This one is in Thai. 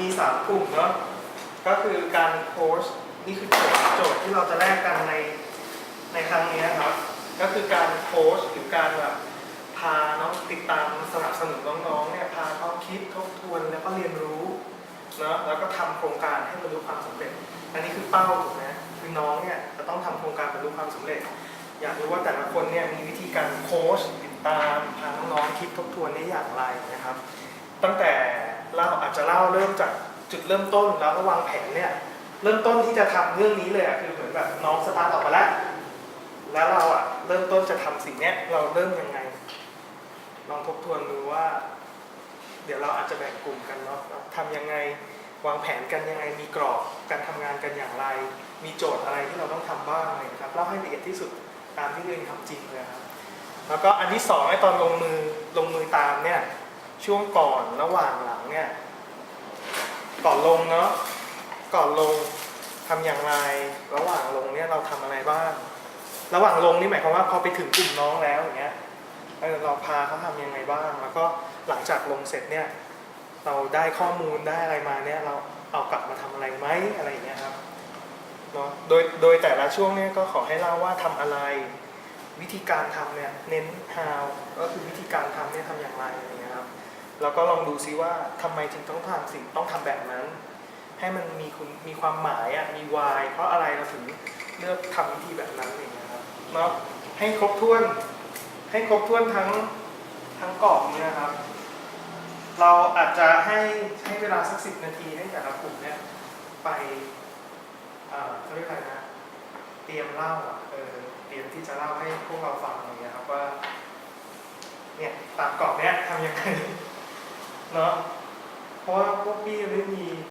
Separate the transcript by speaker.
Speaker 1: มีสามกลุ่มเนาะก็คือการโพสต์นี่คือโจทย์โจทย์ที่เราจะแลกกันในในครั้งนี้ครับ ก็คือการโพสต์หรือการแบบพาน้องติดตามสนับสนุนน้องๆเนี่ยพาเขาคิดทบทวนแล้วก็เรียนรู้เนาะแล้วก็ทำโครงการให้บรรลุความสำเร็จ อันนี้คือเป้าถูกไหมคือน้องเนี่ยจะต้องทำโครงการบรรลุความสำเร็จ อยากรู้ว่าแต่ละคนเนี่ยมีวิธีการโค้ชติดตามพาน้องๆคิดทบทวนได้อย่างไรนะครับ ตั้งแต่ เล่าอาจจะเล่าเริ่มจากจุดเริ่มต้นแล้วก็วางแผนเนี่ยเริ่มต้นที่จะทำเรื่องนี้เลยอะคือเหมือนแบบน้องสตาร์ทออกมาแล้วแล้วเราอะเริ่มต้นจะทำสิ่งเนี้ยเราเริ่มยังไง ลองทบทวนดูว่า เดี๋ยวเราอาจจะแบ่งกลุ่มกันเนาะทำยังไงวางแผนกันยังไงมีกรอบการทำงานกันอย่างไร มีโจทย์อะไรที่เราต้องทำบ้างอะไรนะครับเล่าให้ละเอียดที่สุดตามที่ตัวเองทำจริงเลยครับแล้วก็อันที่สองไอ้ตอนลงมือลงมือตามเนี่ย ช่วงก่อนระหว่างหลังเนี่ย ก่อนลงเนาะก่อนลงทำอย่างไร ระหว่างลงเนี่ยเราทำอะไรบ้าง ระหว่างลงนี่หมายความว่าพอไปถึงกลุ่มน้องแล้วอย่างเงี้ยเราพาเขาทำยังไงบ้าง แล้วก็หลังจากลงเสร็จเนี่ย เราได้ข้อมูลได้อะไรมาเนี่ย เราเอากลับมาทำอะไรไหมอะไรอย่างเงี้ยครับเนาะโดยโดยแต่ละช่วงเนี่ยก็ขอให้เล่าว่าทำอะไร วิธีการทำเนี่ยเน้น how ก็คือวิธีการทำเนี่ยทำอย่างไรอะไรเงี้ยครับ แล้วก็ลองดูซิว่าทำไมถึงต้องทำสิ่งต้องทำแบบนั้น ให้มันมีคุณมีความหมายอะมี why เพราะอะไรเราถึงเลือกทำวิธีแบบนั้นอะไรเงี้ยครับเนาะให้ครบถ้วน ให้ครบถ้วนทั้งทั้งกรอบนี้นะครับ เราอาจจะให้ให้เวลาสักสิบนาทีให้แต่ละกลุ่มเนี่ยไปเอ่อเขาเรียกอะไรนะเตรียมเล่าอะเออเตรียมที่จะเล่าให้พวกเราฟังอย่างเงี้ยครับว่าเนี่ยตามกรอบเนี้ยทำยังไง เนาะเพราะว่าพวกพี่ไม่มี